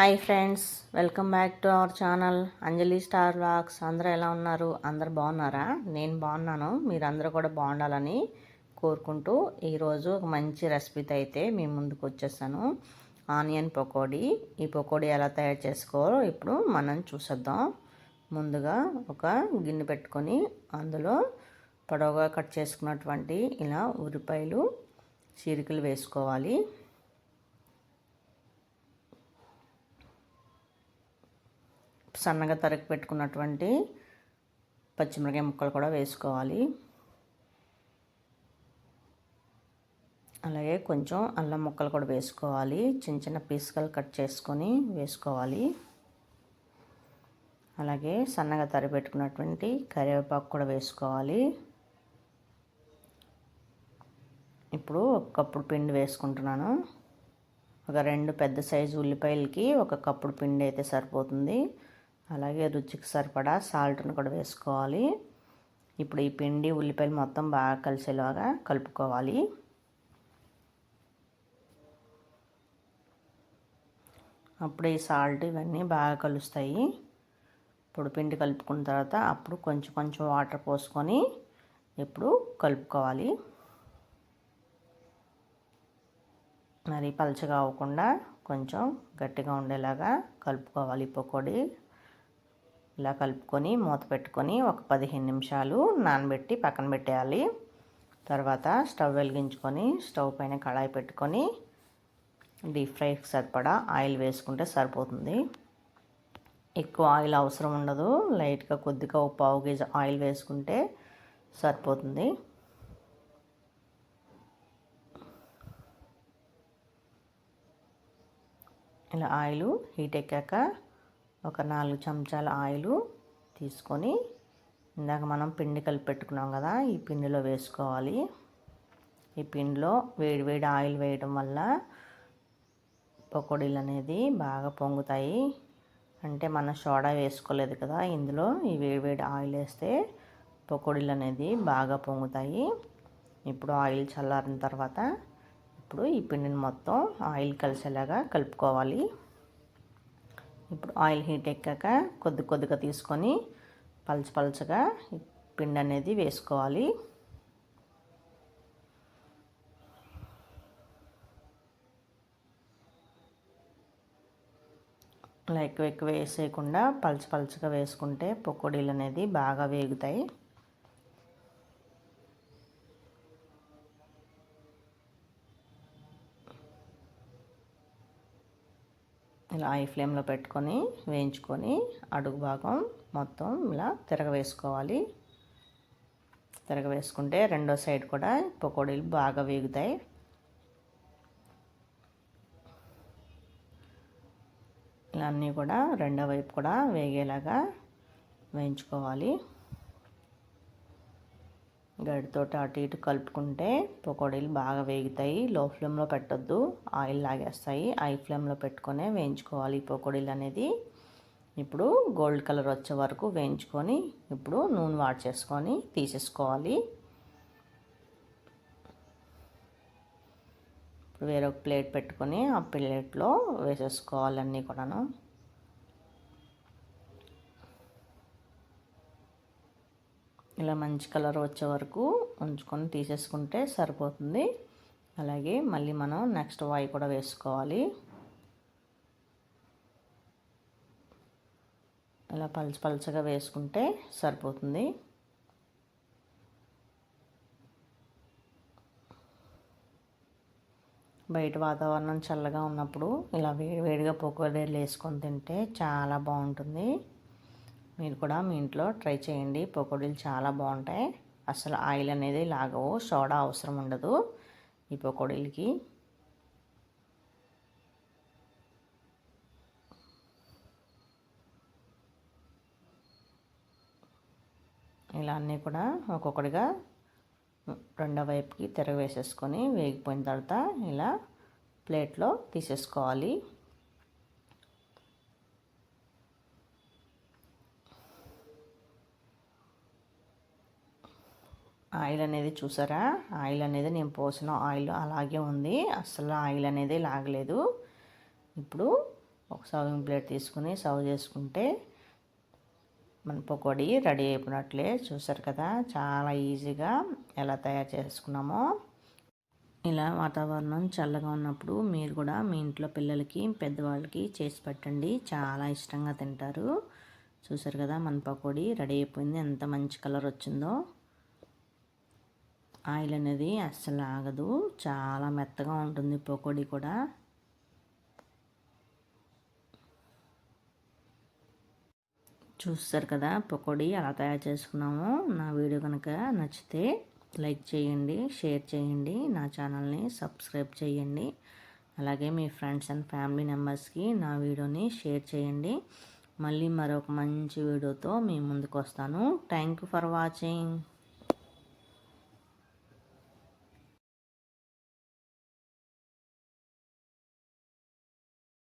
Hi friends welcome back to our channel Anjali star vlogs. అందరూ ఎలా ఉన్నారు? అందరు బాగున్నారా? నేను బాగున్నాను. మీరందరూ కూడా బాగుండాలని కోరుకుంటూ ఈరోజు ఒక మంచి రెసిపీతో అయితే మీ ముందుకు వచ్చేసాను. ఆనియన్ పకోడీ. ఈ పకోడీ ఎలా తయారు చేసుకోవాలో ఇప్పుడు మనం చూసేద్దాం. ముందుగా ఒక గిన్నె పెట్టుకొని అందులో పొడవుగా కట్ చేసుకున్నటువంటి ఇలా ఉరిపాయలు చీరికలు వేసుకోవాలి. సన్నగా తరిగి పెట్టుకున్నటువంటి పచ్చిమిరకాయ ముక్కలు కూడా వేసుకోవాలి. అలాగే కొంచెం అల్లం ముక్కలు కూడా వేసుకోవాలి. చిన్న చిన్న పీసుకలు కట్ చేసుకొని వేసుకోవాలి. అలాగే సన్నగా తరి పెట్టుకున్నటువంటి కరివేపాకు కూడా వేసుకోవాలి. ఇప్పుడు ఒక కప్పుడు పిండి వేసుకుంటున్నాను. ఒక రెండు పెద్ద సైజు ఉల్లిపాయలకి ఒక కప్పుడు పిండి అయితే సరిపోతుంది. అలాగే రుచికి సరిపడా సాల్ట్ను కూడా వేసుకోవాలి. ఇప్పుడు ఈ పిండి ఉల్లిపాయలు మొత్తం బాగా కలిసేలాగా కలుపుకోవాలి. అప్పుడు ఈ సాల్ట్ ఇవన్నీ బాగా కలుస్తాయి. ఇప్పుడు పిండి కలుపుకున్న తర్వాత అప్పుడు కొంచెం కొంచెం వాటర్ పోసుకొని ఇప్పుడు కలుపుకోవాలి. మరి పలచగా అవ్వకుండా కొంచెం గట్టిగా ఉండేలాగా కలుపుకోవాలి పకోడీ. ఇలా కలుపుకొని మూత పెట్టుకొని ఒక పదిహేను నిమిషాలు నానబెట్టి పక్కన పెట్టేయాలి. తర్వాత స్టవ్ వెలిగించుకొని స్టవ్ పైన కళాయి పెట్టుకొని డీప్ ఫ్రైకి సరిపడా ఆయిల్ వేసుకుంటే సరిపోతుంది. ఎక్కువ ఆయిల్ అవసరం ఉండదు. లైట్గా కొద్దిగా ఒక పావు కేజీ ఆయిల్ వేసుకుంటే సరిపోతుంది. ఇలా ఆయిల్ హీట్ ఎక్కాక ఒక నాలుగు చెంచాల ఆయిల్ తీసుకొని ఇందాక మనం పిండి కలిపి పెట్టుకున్నాం కదా ఈ పిండిలో వేసుకోవాలి. ఈ పిండిలో వేడి వేడి ఆయిల్ వేయడం వల్ల పకోడీలు అనేది బాగా పొంగుతాయి. అంటే మనం సోడా వేసుకోలేదు కదా ఇందులో ఈ వేడి వేడి ఆయిల్ వేస్తే పకోడీలు అనేది బాగా పొంగుతాయి. ఇప్పుడు ఆయిల్ చల్లారిన తర్వాత ఇప్పుడు ఈ పిండిని మొత్తం ఆయిల్ కలిసేలాగా కలుపుకోవాలి. ఇప్పుడు ఆయిల్ హీట్ ఎక్కాక కొద్ది కొద్దిగా తీసుకొని పలుచు పలుచగా పిండి అనేది వేసుకోవాలి. ఇలా ఎక్కువ ఎక్కువ వేసేయకుండా పలుచు పలుచగా వేసుకుంటే పకోడీలు అనేది బాగా వేగుతాయి. ఇలా ఐ ఫ్లేమ్లో పెట్టుకొని వేయించుకొని అడుగు భాగం మొత్తం ఇలా తిరగవేసుకోవాలి. తిరగవేసుకుంటే రెండో సైడ్ కూడా పకోడీలు బాగా వేగుతాయి. ఇలా అన్నీ కూడా రెండో వైపు కూడా వేగేలాగా వేయించుకోవాలి. గడితో అటు ఇటు కలుపుకుంటే పకోడీలు బాగా వేగుతాయి. లో ఫ్లేమ్లో పెట్టొద్దు. ఆయిల్ లాగేస్తాయి. ఐ ఫ్లేమ్లో పెట్టుకొని వేయించుకోవాలి ఈ పకోడీలు అనేది. ఇప్పుడు గోల్డ్ కలర్ వచ్చే వరకు వేయించుకొని ఇప్పుడు నూనె వాడ్ చేసుకొని తీసేసుకోవాలి. ఇప్పుడు వేరొక ప్లేట్ పెట్టుకొని ఆ ప్లేట్లో వేసేసుకోవాలన్నీ కూడాను. ఇలా మంచి కలర్ వచ్చే వరకు ఉంచుకొని తీసేసుకుంటే సరిపోతుంది. అలాగే మళ్ళీ మనం నెక్స్ట్ వాయి కూడా వేసుకోవాలి. ఇలా పలుచు పలుచగా వేసుకుంటే సరిపోతుంది. బయట వాతావరణం చల్లగా ఉన్నప్పుడు ఇలా వేడి వేడిగా పొక్కడేళ్ళు వేసుకొని తింటే చాలా బాగుంటుంది. మీరు కూడా మీ ఇంట్లో ట్రై చేయండి. పకోడీలు చాలా బాగుంటాయి. అసలు ఆయిల్ అనేది లాగవు. సోడా అవసరం ఉండదు ఈ పకోడీలకి. ఇలా అన్నీ కూడా ఒక్కొక్కటిగా రెండో వైపుకి తిరగవేసేసుకొని వేగిపోయిన తర్వాత ఇలా ప్లేట్లో తీసేసుకోవాలి. ఆయిల్ అనేది చూసారా? ఆయిల్ అనేది నేను పోసిన ఆయిల్ అలాగే ఉంది. అసలు ఆయిల్ అనేది లాగలేదు. ఇప్పుడు ఒక సర్వింగ్ ప్లేట్ తీసుకుని సర్వ్ చేసుకుంటే మన పకోడీ రెడీ అయిపోయినట్లే. చూసారు కదా? చాలా ఈజీగా ఎలా తయారు చేసుకున్నామో. ఇలా వాతావరణం చల్లగా ఉన్నప్పుడు మీరు కూడా మీ ఇంట్లో పిల్లలకి పెద్దవాళ్ళకి చేసి పెట్టండి. చాలా ఇష్టంగా తింటారు. చూసారు కదా? మన పకోడీ రెడీ అయిపోయింది. ఎంత మంచి కలర్ వచ్చిందో. ఆయిల్ అనేది అస్సలు ఆగదు. చాలా మెత్తగా ఉంటుంది పకోడీ కూడా. చూస్తారు కదా పకోడీ అలా తయారు చేసుకున్నాము. నా వీడియో కనుక నచ్చితే లైక్ చేయండి షేర్ చేయండి నా ఛానల్ని సబ్స్క్రైబ్ చేయండి. అలాగే మీ ఫ్రెండ్స్ అండ్ ఫ్యామిలీ మెంబర్స్కి నా వీడియోని షేర్ చేయండి. మళ్ళీ మరొక మంచి వీడియోతో మీ ముందుకు వస్తాను. Thank you for watching.